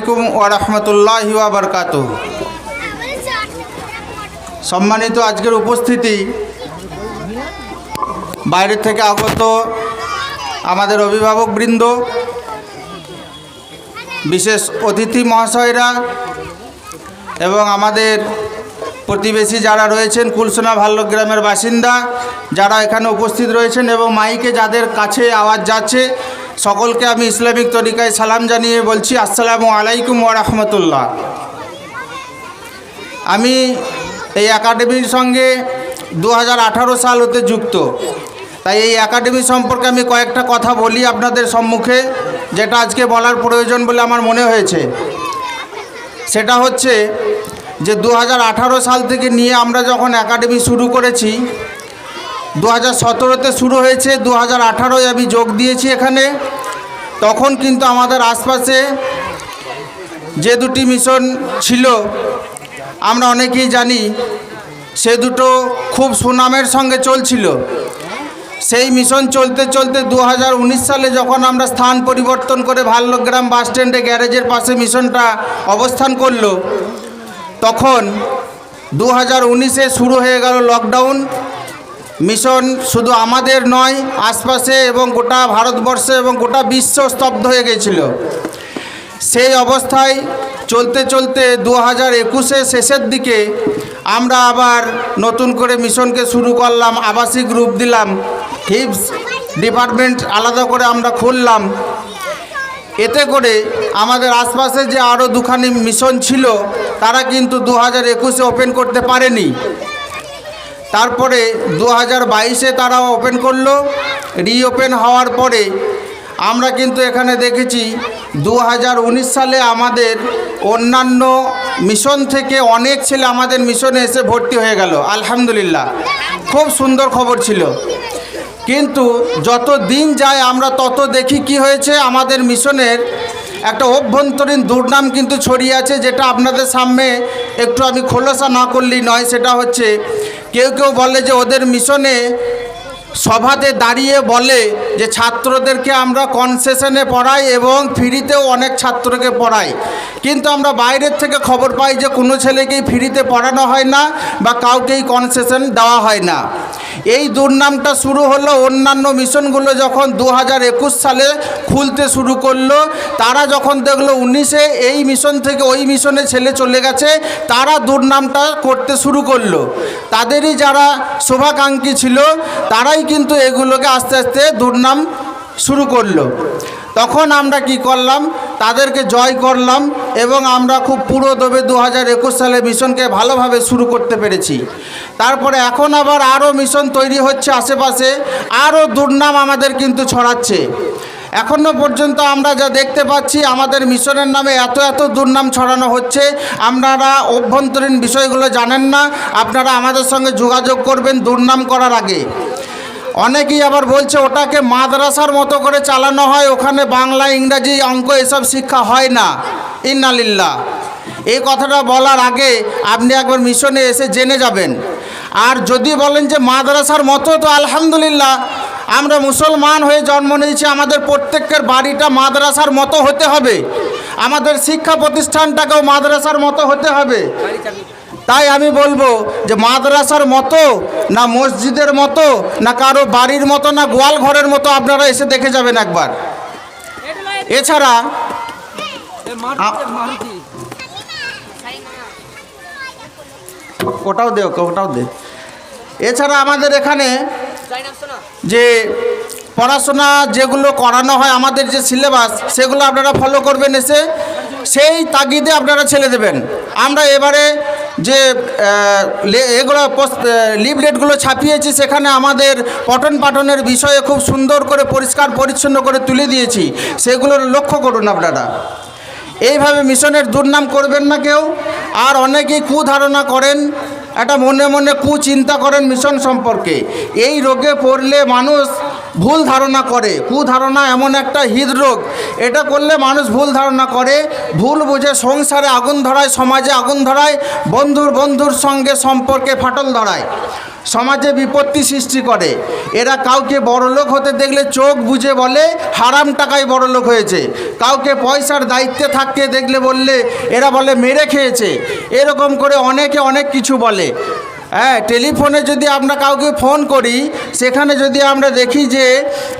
আলাইকুম ওরহমতুল্লাহ বারকাত সম্মানিত আজকের উপস্থিতি বাইরে থেকে আগত আমাদের অভিভাবকবৃন্দ, বিশেষ অতিথি মহাশয়রা এবং আমাদের প্রতিবেশী যারা রয়েছেন, কুলসোনা ভাল্য গ্রামের বাসিন্দা যারা এখানে উপস্থিত রয়েছেন এবং মাইকে যাদের কাছে আওয়াজ যাচ্ছে সকলকে আমি ইসলামিক তরিকায় সালাম জানিয়ে বলছি, আসসালামু আলাইকুম ওরহমতুল্লাহ আমি এই একাডেমির সঙ্গে দু হাজার আঠারো সাল হতে যুক্ত। তাই এই একাডেমি সম্পর্কে আমি কয়েকটা কথা বলি আপনাদের সম্মুখে, যেটা আজকে বলার প্রয়োজন বলে আমার মনে হয়েছে। সেটা হচ্ছে যে দু হাজার আঠারো সাল থেকে নিয়ে আমরা যখন একাডেমি শুরু করেছি দু হাজার সতেরোতে শুরু হয়েছে, দু হাজার আঠারোয় আমি যোগ দিয়েছি এখানে। তখন কিন্তু আমাদের আশপাশে যে দুটি মিশন ছিল, আমরা অনেকেই জানি, সে দুটো খুব সুনামের সঙ্গে চলছিল। সেই মিশন চলতে চলতে দু হাজার উনিশ সালে যখন আমরা স্থান পরিবর্তন করে ভাল্যগ্রাম বাস স্ট্যান্ডে গ্যারেজের পাশে মিশনটা অবস্থান করল, তখন দু হাজার শুরু হয়ে গেল লকডাউন মিশন শুধু আমাদের নয়, আশপাশে এবং গোটা ভারতবর্ষে এবং গোটা বিশ্ব স্তব্ধ হয়ে গেছিল। সেই অবস্থায় চলতে চলতে দু হাজার একুশের শেষের দিকে আমরা আবার নতুন করে মিশনকে শুরু করলাম, আবাসিক রূপ দিলাম, হিপস ডিপার্টমেন্ট আলাদা করে আমরা খুললাম। এতে করে আমাদের আশপাশে যে আরও দুখানি মিশন ছিল, তারা কিন্তু দু হাজার একুশে ওপেন করতে পারেনি। তারপরে দু হাজার বাইশে তারা ওপেন করল। রিওপেন হওয়ার পরে আমরা কিন্তু এখানে দেখেছি দু হাজার উনিশ সালে আমাদের অন্যান্য মিশন থেকে অনেক ছেলে আমাদের মিশনে এসে ভর্তি হয়ে গেল, আলহামদুলিল্লাহ। খুব সুন্দর খবর ছিল। কিন্তু যত দিন যায় আমরা তত দেখি কি হয়েছে, আমাদের মিশনের একটা অভ্যন্তরীণ দুর্নাম কিন্তু ছড়িয়ে আছে, যেটা আপনাদের সামনে একটু আমি খোলসা না করলেই নয়, সেটা হচ্ছে কেউ কেউ বলে যে ওদের মিশনে সভাতে দাঁড়িয়ে বলে যে ছাত্রদেরকে আমরা কনসেশনে পড়াই এবং ফ্রিতেও অনেক ছাত্রকে পড়াই। কিন্তু আমরা বাইরের থেকে খবর পাই যে কোনো ছেলেকেই ফ্রিতে পড়ানো হয় না বা কাউকেই কনসেশন দেওয়া হয় না। এই দুর্নামটা শুরু হলো অন্যান্য মিশনগুলো যখন দু হাজার একুশ সালে খুলতে শুরু করল, তারা যখন দেখল উনিশে এই মিশন থেকে ওই মিশনে ছেলে চলে গেছে, তারা দুর্নামটা করতে শুরু করল। তাদেরই যারা শোভাকাঙ্ক্ষী ছিল, তারাই কিন্তু এগুলোকে আস্তে আস্তে দুর্নাম শুরু করল। তখন আমরা কি করলাম তাদেরকে জয় করলাম এবং আমরা খুব পুরো দবে দু হাজার একুশ সালে মিশনকে ভালোভাবে শুরু করতে পেরেছি। তারপরে এখন আবার আরও মিশন তৈরি হচ্ছে আশেপাশে, আরও দুর্নাম আমাদের কিন্তু ছড়াচ্ছে। এখনও পর্যন্ত আমরা যা দেখতে পাচ্ছি, আমাদের মিশনের নামে এত এত দুর্নাম ছড়ানো হচ্ছে। আপনারা অভ্যন্তরীণ বিষয়গুলো জানেন না, আপনারা আমাদের সঙ্গে যোগাযোগ করবেন দুর্নাম করার আগে। অনেকেই আবার বলছে ওটাকে মাদ্রাসার মতো করে চালানো হয়, ওখানে বাংলা, ইংরাজি অঙ্ক এসব শিক্ষা হয় না। ইন্নালিল্লাহ। এই কথাটা বলার আগে আপনি একবার মিশনে এসে জেনে যাবেন। আর যদি বলেন যে মাদ্রাসার মতো, তো আলহামদুলিল্লাহ, আমরা মুসলমান হয়ে জন্ম নিয়েছি, আমাদের প্রত্যেকের বাড়িটা মাদ্রাসার মতো হতে হবে। আমাদের শিক্ষা প্রতিষ্ঠানটাকেও মাদ্রাসার মতো হতে হবে। তাই আমি বলব যে মাদ্রাসার মতো না মসজিদের মতো না কারও বাড়ির মতো না গোয়াল ঘরের মতো আপনারা এসে দেখে যাবেন একবার। এছাড়া ওটাও দে ওটাও দে। এছাড়া আমাদের এখানে যে পড়াশোনা যেগুলো করানো হয় আমাদের যে সিলেবাস সেগুলো আপনারা ফলো করবেন এসে সেই তাগিদে আপনারা ছেড়ে দেবেন। আমরা এবারে যে এগুলো লিভলেটগুলো ছাপিয়েছি, সেখানে আমাদের পঠন পাঠনের বিষয়ে খুব সুন্দর করে, পরিষ্কার, পরিচ্ছন্ন করে তুলে দিয়েছি। সেগুলো লক্ষ্য করুন আপনারা। এইভাবে মিশনের দুর্নাম করবেন না কেউ। আর অনেকেই কুধারণা করেন, একটা মনে মনে কুচিন্তা করেন মিশন সম্পর্কে। এই রোগে পড়লে মানুষ ভুল ধারণা করে। কুধারণা এমন একটা হৃদরোগ। এটা করলে মানুষ ভুল ধারণা করে, ভুল বুঝে সংসারে আগুন ধরায়, সমাজে আগুন ধরায়, বন্ধুর বন্ধুর সঙ্গে সম্পর্কে ফাটল ধরায়, সমাজে বিপত্তি সৃষ্টি করে। এরা কাউকে বড়লোক হতে দেখলে চোখ বুঝে বলে, হারাম টাকায় বড়লোক হয়েছে। কাউকে পয়সার দায়িত্বে থাকতে দেখলে বললে, এরা বলে, মেরে খেয়েছে। এরকম করে অনেকে অনেক কিছু বলে। হ্যাঁ টেলিফোনে যদি আমরা কাউকে ফোন করি, সেখানে যদি আমরা দেখি যে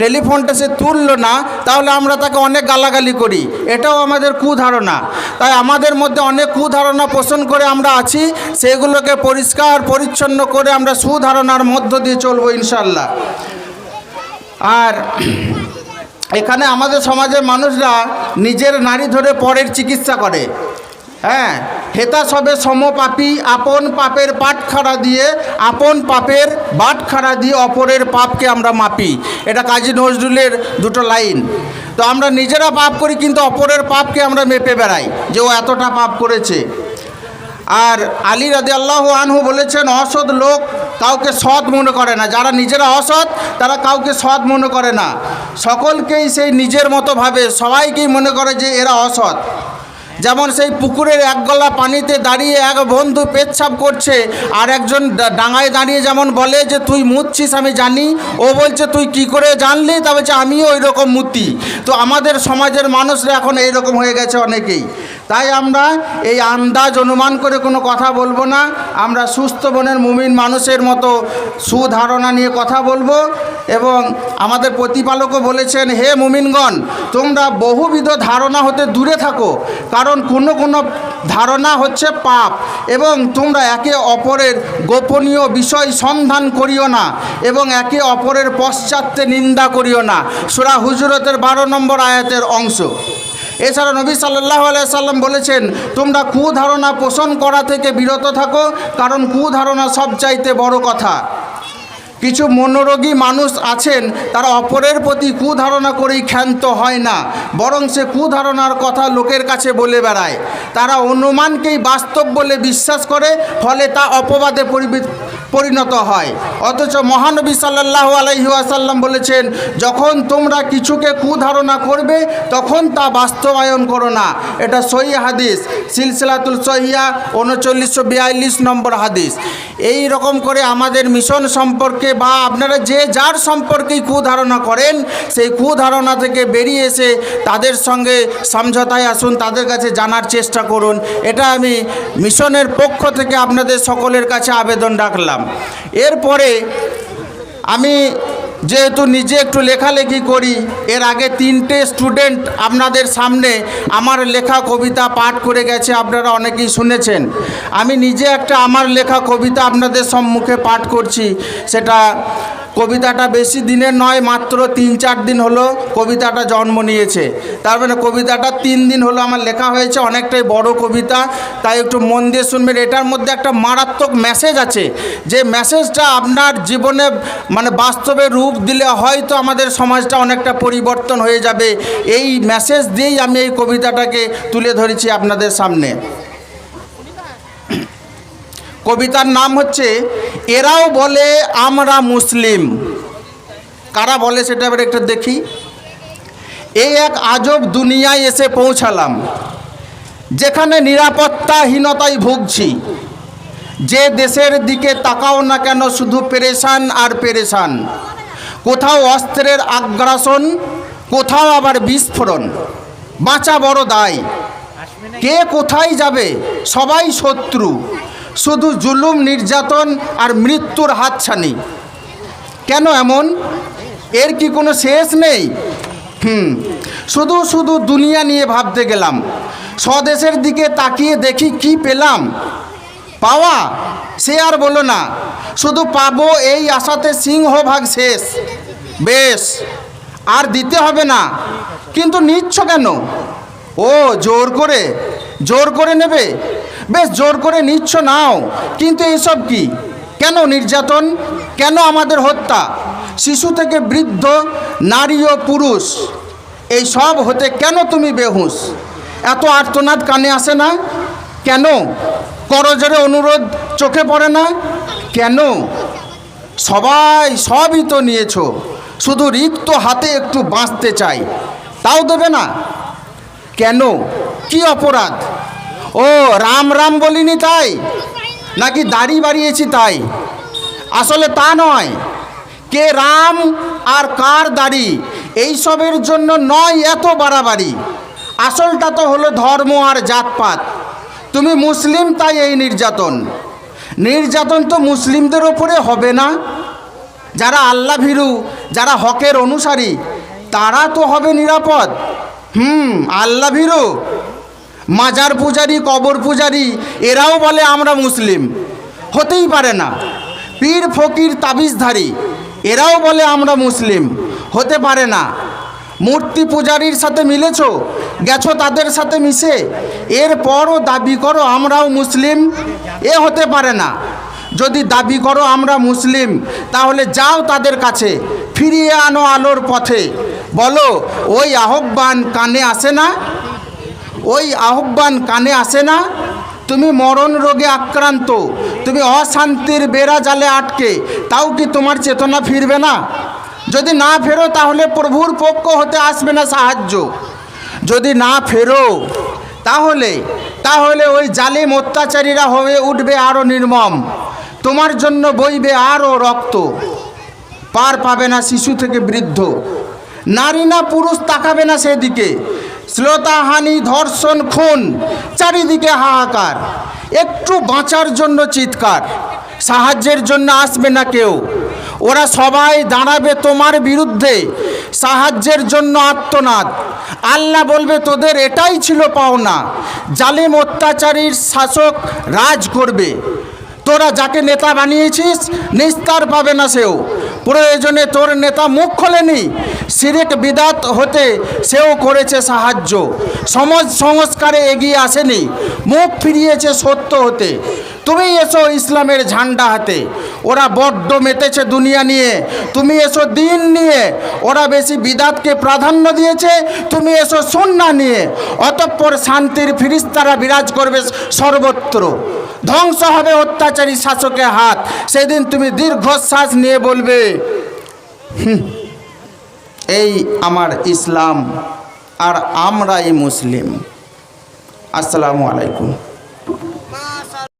টেলিফোনটা সে তুললো না, তাহলে আমরা তাকে অনেক গালাগালি করি। এটাও আমাদের কুধারণা। তাই আমাদের মধ্যে অনেক কুধারণা পোষণ করে আমরা আছি, সেগুলোকে পরিষ্কার, পরিচ্ছন্ন করে আমরা সুধারণার মধ্য দিয়ে চলবো ইনশাল্লাহ আর এখানে আমাদের সমাজের মানুষরা নিজের নারী ধরে পরের চিকিৎসা করে। হ্যাঁ হেতা সবে সমপাপী আপন পাপের পাটখাড়া দিয়ে, আপন পাপের বাটখাড়া দিয়ে অপরের পাপকে আমরা মাপি। এটা কাজী নজরুলের দুটো লাইন। তো আমরা নিজেরা পাপ করি, কিন্তু অপরের পাপকে আমরা মেপে বেড়াই, যে ও এতটা পাপ করেছে। আর আলী রাদি আল্লাহ আনহু বলেছেন, অসৎ লোক কাউকে সৎ মনে করে না। যারা নিজেরা অসৎ, তারা কাউকে সৎ মনে করে না। সকলকেই সেই নিজের মতো ভাবে, সবাইকেই মনে করে যে এরা অসৎ। যেমন সেই পুকুরের এক গলা পানিতে দাঁড়িয়ে এক বন্ধু পেচ্ছাপ করছে, আর একজন ডাঙায় দাঁড়িয়ে যেমন বলে যে, তুই মুতছিস, আমি জানি। ও বলছে, তুই কি করে জানলি? তা বলছে, আমিও ওই রকম মুতি। তো আমাদের সমাজের মানুষরা এখন এইরকম হয়ে গেছে অনেকেই। তাই আমরা এই আন্দাজ অনুমান করে কোনো কথা বলব না। আমরা সুস্থ মনের মুমিন মানুষের মতো সুধারণা নিয়ে কথা বলব এবং আমাদের প্রতিপালকও বলেছেন, হে মুমিনগণ, তোমরা বহুবিধ ধারণা হতে দূরে থাকো, কারণ কোনো কোনো ধারণা হচ্ছে পাপ এবং তোমরা একে অপরের গোপনীয় বিষয় সন্ধান করিও না এবং একে অপরের পশ্চাত্যে নিন্দা করিও না। সুরা হুজরতের বারো নম্বর আয়াতের অংশ। এছাড়া নবী সাল্লাহ সাল্লাম বলেছেন, তোমরা কুধারণা পোষণ করা থেকে বিরত থাকো, কারণ কুধারণা সবচাইতে বড় কথা। কিছু মনোরোগী মানুষ আছেন, তারা অপরের প্রতি কুধারণা করেই ক্ষান্ত হয় না, বরং সে কুধারণার কথা লোকের কাছে বলে বেড়ায়। তারা অনুমানকেই বাস্তব বলে বিশ্বাস করে, ফলে তা অপবাদে পরিবি- পরিণত হয়। অথচ মহানবী সাল্লাহ আলহিহাসাল্লাম বলেছেন, যখন তোমরা কিছুকে কুধারণা করবে, তখন তা বাস্তবায়ন করো না। এটা সহি হাদিস, সিলসিলাতুল সহিয়া, উনচল্লিশশো বিয়াল্লিশ নম্বর হাদিস। এই রকম করে আমাদের মিশন সম্পর্কে বা আপনারা যে যার সম্পর্কেই কুধারণা করেন, সেই কুধারণা থেকে বেরিয়ে এসে তাদের সঙ্গে সমঝোতায় আসুন, তাদের কাছে জানার চেষ্টা করুন। এটা আমি মিশনের পক্ষ থেকে আপনাদের সকলের কাছে আবেদন রাখলাম। এরপরে আমি যেহেতু নিজে একটু লেখালেখি করি, এর আগে তিনটে স্টুডেন্ট আপনাদের সামনে আমার লেখা কবিতা পাঠ করে গেছে, আপনারা অনেকেই শুনেছেন। আমি নিজে একটা আমার লেখা কবিতা আপনাদের সম্মুখে পাঠ করছি, সেটা কবিতাটা বেশি দিনের নয়, মাত্র তিন, চার দিন হলো কবিতাটা জন্ম নিয়েছে। তার মানে কবিতাটা তিন দিন হলো আমার লেখা হয়েছে, অনেকটাই বড় কবিতা। তাই একটু মন দিয়ে শুনবেন, এটার মধ্যে একটা মারাত্মক মেসেজ আছে। যে মেসেজটা আপনার জীবনে মানে বাস্তবে রূপ দিলে হয়তো আমাদের সমাজটা অনেকটা পরিবর্তন হয়ে যাবে। এই মেসেজ দিয়েই আমি এই কবিতাটাকে তুলে ধরেছি আপনাদের সামনে। কবিতার নাম হচ্ছে, এরাও বলে আমরা মুসলিম। কারা বলে সেটা এবার একটু দেখি। এই এক আজব দুনিয়ায় এসে পৌঁছালাম, যেখানে নিরাপত্তাহীনতায় ভুগছি। যে দেশের দিকে তাকাও না কেন, শুধু পেরেশান আর পেরেশান। কোথাও অস্ত্রের আগ্রাসন, কোথাও আবার বিস্ফোরণ। বাঁচা বড় দায়। কে কোথায় যাবে? সবাই শত্রু। শুধু জুলুম, নির্যাতন আর মৃত্যুর হাতছানি। কেন এমন? এর কি কোনো শেষ নেই? হুম, শুধু শুধু দুনিয়া নিয়ে ভাবতে গেলাম। স্বদেশের দিকে তাকিয়ে দেখি কি পেলাম। পাওয়া? সে আর বলো না। শুধু পাবো এই আশাতে সিংহভাগ শেষ। বেশ, আর দিতে হবে না। কিন্তু নিচ্ছ কেন? ও, জোর করে? জোর করে নেবে? বেশ জোর করে নিচ্ছ নাও। কিন্তু এইসব কি? কেন নির্যাতন? কেন আমাদের হত্যা? শিশু থেকে বৃদ্ধ, নারী ও পুরুষ, এই সব হতে কেন তুমি বেহুশ? এত আর্তনাদ কানে আসে না? কেন? করজোরে অনুরোধ চোখে পড়ে না? কেন? সবাই সবই তো নিয়েছো। শুধু রিক্ত হাতে একটু বাঁচতে চাই। তাও দেবে না? কেন? কি অপরাধ? ও, রাম রাম বলিনি তাই? নাকি দাড়ি বাড়িয়েছি তাই? আসলে তা নয়। কে রাম আর কার দাড়ি, এইসবের জন্য নয় এত বাড়াবাড়ি। আসলটা তো হলো ধর্ম আর জাতপাত। তুমি মুসলিম, তাই এই নির্যাতন। নির্যাতন তো মুসলিমদের ওপরে হবে না। যারা আল্লাহ ভীরু, যারা হকের অনুসারী, তারা তো হবে নিরাপদ। হুম, আল্লাহ ভীরু। মাজার পূজারি, কবর পূজারি, এরাও বলে আমরা মুসলিম। হতেই পারে না। পীর ফকির তাবিজধারী, এরাও বলে আমরা মুসলিম। হতে পারে না। মূর্তি পূজারীর সাথে মিলেছ? গেছো তাদের সাথে মিশে? এরপরও দাবি করো আমরাও মুসলিম? এ হতে পারে না। যদি দাবি করো আমরা মুসলিম, তাহলে যাও তাদের কাছে, ফিরিয়ে আনো আলোর পথে। বলো, ওই আহ্বান কানে আসে না? ওই আহ্বান কানে আসে না? তুমি মরণ রোগে আক্রান্ত, তুমি অশান্তির বেড়া জালে আটকে, তাও কি তোমার চেতনা ফিরবে না? যদি না ফেরো তাহলে প্রভুর পক্ষ হতে আসবে না সাহায্য। যদি না ফেরো তাহলে তাহলে ওই জালিম অত্যাচারীরা হয়ে উঠবে আরও নির্মম। তোমার জন্য বইবে আরও রক্ত। পার পাবে না শিশু থেকে বৃদ্ধ। নারী না পুরুষ তাকাবে না সেদিকে। শ্লোতাহানি, ধর্ষণ, খুন, চারিদিকে হাহাকার। একটু বাঁচার জন্য চিৎকার। সাহায্যের জন্য আসবে না কেউ। ওরা সবাই দাঁড়াবে তোমার বিরুদ্ধে। সাহায্যের জন্য আত্মনাদ। আল্লাহ বলবে, তোদের এটাই ছিল পাওনা। জালিম অত্যাচারীর শাসক রাজ করবে। তোরা যাকে নেতা বানিয়েছিস, নিস্তার পাবে না সেও। প্রয়োজনে তোর নেতা মুখ খোলেনি। সিরেক বিদাত হতে সেও করেছে সাহায্য। সমাজ সংস্কারে এগিয়ে আসেনি। মুখ ফিরিয়েছে সত্য হতে। তুমি এসো ইসলামের ঝান্ডা হাতে। ওরা বড্ড মেতেছে দুনিয়া নিয়ে। তুমি এসো দিন নিয়ে। ওরা বেশি বিদাতকে প্রাধান্য দিয়েছে। তুমি এসো সন্না নিয়ে। অতঃপর শান্তির ফিরিস্তারা বিরাজ করবে সর্বত্র। ধ্বংস হবে অত্যাচারী শাসকের হাত। সেদিন তুমি দীর্ঘশ্বাস নিয়ে বলবে "হুঁ, এই আমার ইসলাম আর আমরাই মুসলিম। আসসালামু আলাইকুম।